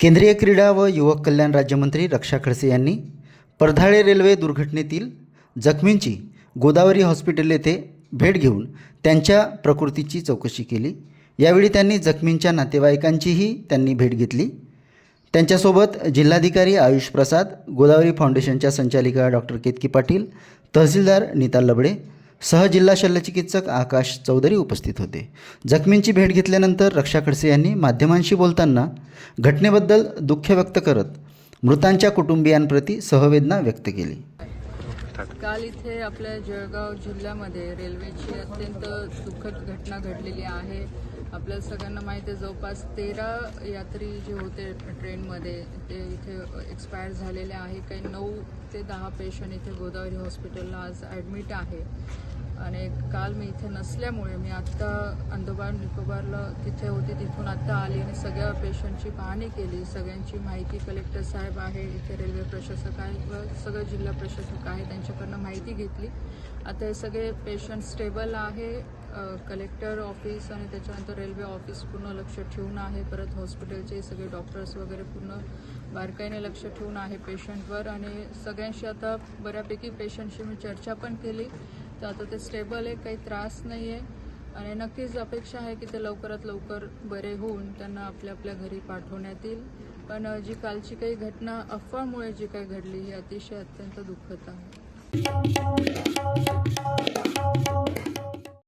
केंद्रीय क्रीडा व युवक कल्याण राज्यमंत्री रक्षा खडसे यांनी परधाळे रेल्वे दुर्घटनेतील जखमींची गोदावरी हॉस्पिटल येथे भेट घेऊन त्यांच्या प्रकृतीची चौकशी केली. यावेळी त्यांनी जखमींच्या नातेवाईकांचीही त्यांनी भेट घेतली. त्यांच्यासोबत जिल्हाधिकारी आयुष प्रसाद गोदावरी फाउंडेशनच्या संचालिका डॉक्टर केतकी पाटील तहसीलदार नीता लबडे सहजिल्हा शल्यचिकित्सक आकाश चौधरी उपस्थित होते. जखमींची भेट घेतल्यानंतर रक्षा खडसे यांनी माध्यमांशी बोलताना घटनेबद्दल दुःख व्यक्त करत मृतांच्या कुटुंबियांप्रती सहवेदना व्यक्त केली. काल इथे आपल्या जळगाव जिल्ह्यामध्ये रेल्वेची अत्यंत दुःखद घटना घडलेली आहे. आपल्या सगळ्यांना माहिती आहे जवळपास तेरा यात्री जे होते ट्रेनमध्ये ते इथे एक्सपायर झालेले आहे. काही नऊ ते दहा पेशंट इथे गोदावरी हॉस्पिटलला आज ॲडमिट आहे. आणि काल मी इथे नसल्यामुळे मी आत्ता अंदोबार निकोबारला तिथे होते तिथून आत्ता आली आणि सगळ्या पेशंटची पाहणी केली. सगळ्यांची माहिती कलेक्टर साहेब आहे इथे रेल्वे प्रशासक आहे व सगळं जिल्हा प्रशासक आहे त्यांच्याकडनं माहिती घेतली. आता हे सगळे पेशंट स्टेबल आहे. कलेक्टर ऑफिस आणि त्याच्यानंतर रेल्वे ऑफिस पूर्ण लक्ष ठेवून आहे. परत हॉस्पिटलचे सगळे डॉक्टर्स वगैरे पूर्ण बारकाईने लक्ष ठेवून आहे पेशंटवर आणि सगळ्यांशी आता बऱ्यापैकी पेशंटशी मी चर्चा पण केली. तर आता ते स्टेबल आहे काही त्रास नाही आहे आणि नक्कीच अपेक्षा आहे की ते लवकरात लवकर बरे होऊन त्यांना आपल्या आपल्या घरी पाठवण्यात येईल. पण जी कालची काही घटना अफवामुळे जी काही घडली ही अतिशय अत्यंत दुःखद आहे.